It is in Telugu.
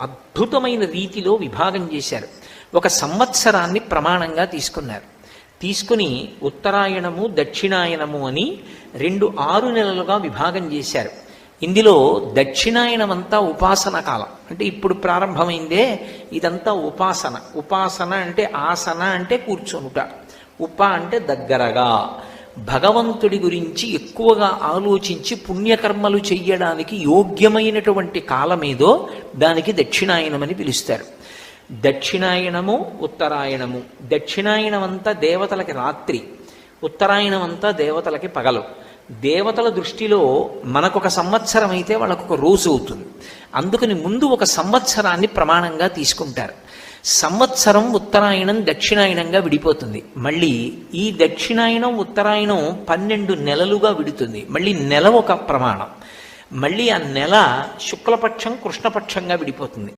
అద్భుతమైన రీతిలో విభాగం చేశారు. ఒక సంవత్సరాన్ని ప్రమాణంగా తీసుకున్నారు. తీసుకుని ఉత్తరాయణము దక్షిణాయనము అని రెండు ఆరు నెలలుగా విభాగం చేశారు. ఇందులో దక్షిణాయనం అంతా ఉపాసన కాలం. అంటే ఇప్పుడు ప్రారంభమైందే ఇదంతా ఉపాసన. ఉపాసన అంటే ఆసన అంటే కూర్చొనుట. ఉప అంటే దగ్గరగా. భగవంతుడి గురించి ఎక్కువగా ఆలోచించి పుణ్యకర్మలు చెయ్యడానికి యోగ్యమైనటువంటి కాలమేదో దానికి దక్షిణాయనమని పిలుస్తారు. దక్షిణాయనము ఉత్తరాయణము. దక్షిణాయనం అంతా దేవతలకి రాత్రి ఉత్తరాయణం అంతా దేవతలకి పగలు. దేవతల దృష్టిలో మనకొక సంవత్సరం అయితే వాళ్ళకు ఒక రోజు అవుతుంది. అందుకని ముందు ఒక సంవత్సరాన్ని ప్రమాణంగా తీసుకుంటారు. సంవత్సరం ఉత్తరాయణం దక్షిణాయనంగా విడిపోతుంది. మళ్ళీ ఈ దక్షిణాయనం ఉత్తరాయణం పన్నెండు నెలలుగా విడుతుంది. మళ్ళీ నెల ఒక ప్రమాణం. మళ్ళీ ఆ నెల శుక్లపక్షం కృష్ణపక్షంగా విడిపోతుంది.